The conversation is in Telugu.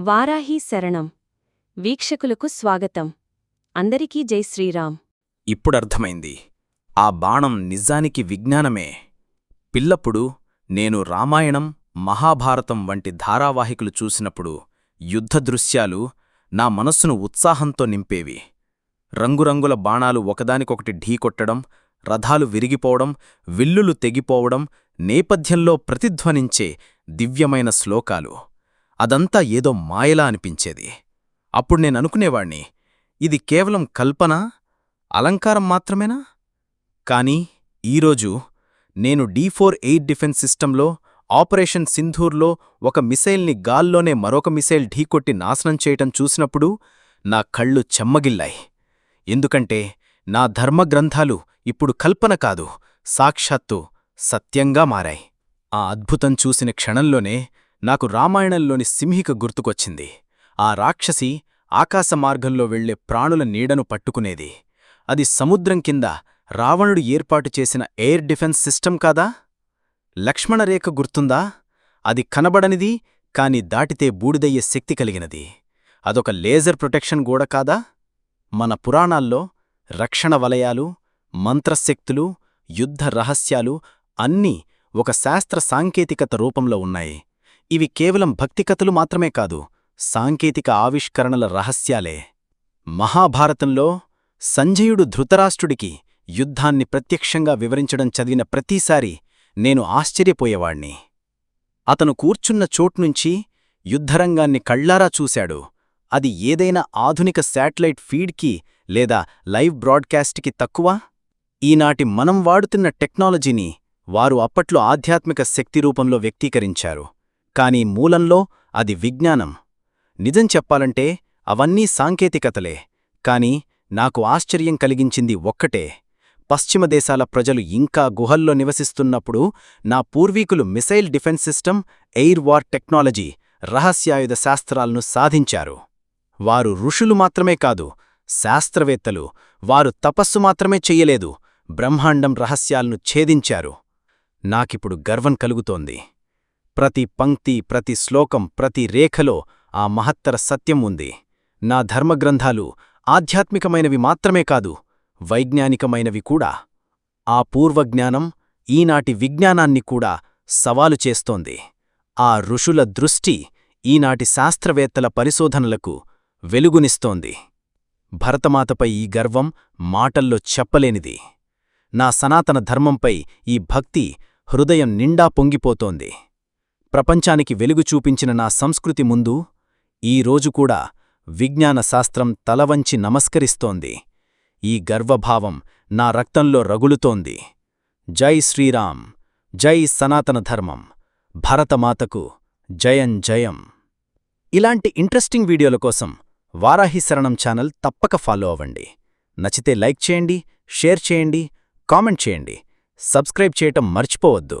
వారాహి శరణం. వీక్షకులకు స్వాగతం. అందరికీ జై శ్రీరామ్. ఇప్పుడర్థమైంది ఆ బాణం నిజానికి విజ్ఞానమే. పిల్లప్పుడు నేను రామాయణం మహాభారతం వంటి ధారావాహికులు చూసినప్పుడు యుద్ధ దృశ్యాలు నా మనస్సును ఉత్సాహంతో నింపేవి. రంగురంగుల బాణాలు ఒకదానికొకటి ఢీకొట్టడం రథాలు విరిగిపోవడం విల్లులు తెగిపోవడం నేపథ్యంలో ప్రతిధ్వనించే దివ్యమైన శ్లోకాలు. అదంతా ఏదో మాయలా అనిపించేది. అప్పుడు నేననుకునేవాణ్ణి ఇది కేవలం కల్పన? అలంకారం మాత్రమేనా? కాని ఈరోజు నేను డీ ఫోర్ ఎయిట్ డిఫెన్స్ సిస్టంలో ఆపరేషన్ సింధూర్లో ఒక మిసైల్ని గాల్లోనే మరొక మిసైల్ ఢీకొట్టి నాశనం చేయటం చూసినప్పుడు నా కళ్ళు చెమ్మగిల్లాయి. ఎందుకంటే నా ధర్మగ్రంథాలు ఇప్పుడు కల్పన కాదు సాక్షాత్తు సత్యంగా మారాయి. ఆ అద్భుతం చూసిన క్షణంలోనే నాకు రామాయణంలోని సింహిక గుర్తుకొచ్చింది. ఆ రాక్షసి ఆకాశమార్గంలో వెళ్ళే ప్రాణుల నీడను పట్టుకునేది. అది సముద్రం కింద రావణుడు ఏర్పాటు చేసిన ఎయిర్ డిఫెన్స్ సిస్టమ్ కాదా? లక్ష్మణరేఖ గుర్తుందా? అది కనబడనిది కాని దాటితే బూడిదయ్యే శక్తి కలిగినది. అదొక లేజర్ ప్రొటెక్షన్ గోడ కాదా? మన పురాణాల్లో రక్షణ వలయాలు మంత్రశక్తులు యుద్ధ రహస్యాలు అన్నీ ఒక శాస్త్ర సాంకేతికత రూపంలో ఉన్నాయి. ఇవి కేవలం భక్తికథలు మాత్రమే కాదు సాంకేతిక ఆవిష్కరణల రహస్యాలే. మహాభారతంలో సంజయుడు ధృతరాష్ట్రుడికి యుద్ధాన్ని ప్రత్యక్షంగా వివరించడం చదివిన ప్రతిసారీ నేను ఆశ్చర్యపోయేవాణ్ణి. అతను కూర్చున్న చోట్నుంచి యుద్ధరంగాన్ని కళ్ళారా చూశాడు. అది ఏదైనా ఆధునిక శాటిలైట్ ఫీడ్కి లేదా లైవ్ బ్రాడ్కాస్ట్కి తక్కువ? ఈనాటి మనం వాడుతున్న టెక్నాలజీని వారు అప్పట్లో ఆధ్యాత్మిక శక్తి రూపంలో వ్యక్తీకరించారు. కాని మూలంలో అది విజ్ఞానం. నిజం చెప్పాలంటే అవన్నీ సాంకేతికతలే కాని నాకు ఆశ్చర్యం కలిగించింది ఒక్కటే. పశ్చిమ దేశాల ప్రజలు ఇంకా గుహల్లో నివసిస్తున్నప్పుడు నా పూర్వీకులు missile defence system air war technology రహస్యాయుధ శాస్త్రాలను సాధించారు. వారు ఋషులు మాత్రమే కాదు శాస్త్రవేత్తలు వారు తపస్సు మాత్రమే చెయ్యలేదు బ్రహ్మాండం రహస్యాలను ఛేదించారు. నాకిప్పుడు గర్వం కలుగుతోంది. ప్రతి పంక్తి ప్రతి శ్లోకం ప్రతి రేఖలో ఆ మహత్తర సత్యం ఉంది. నా ధర్మగ్రంథాలు ఆధ్యాత్మికమైనవి మాత్రమే కాదు వైజ్ఞానికమైనవి కూడా. ఆ పూర్వజ్ఞానం ఈనాటి విజ్ఞానాన్ని కూడా సవాలు చేస్తోంది. ఆ ఋషుల దృష్టి ఈనాటి శాస్త్రవేత్తల పరిశోధనలకు వెలుగునిస్తోంది. భరతమాతపై ఈ గర్వం మాటల్లో చెప్పలేనిది. నా సనాతన ధర్మంపై ఈ భక్తి హృదయం నిండా పొంగిపోతోంది. ప్రపంచానికి వెలుగు చూపించిన నా సంస్కృతి ముందు ఈ రోజు కూడా విజ్ఞాన శాస్త్రం తలవంచి నమస్కరిస్తోంది. ఈ గర్వభావం నా రక్తంలో రగులుతోంది. జై శ్రీరామ్ జై సనాతన ధర్మం భరతమాతకు జయం జయం. ఇలాంటి ఇంట్రెస్టింగ్ వీడియోల కోసం వారాహి శరణం ఛానల్ తప్పక ఫాలో అవ్వండి. నచ్చితే లైక్ చేయండి షేర్ చేయండి కామెంట్ చేయండి. సబ్స్క్రైబ్ చేయటం మర్చిపోవద్దు.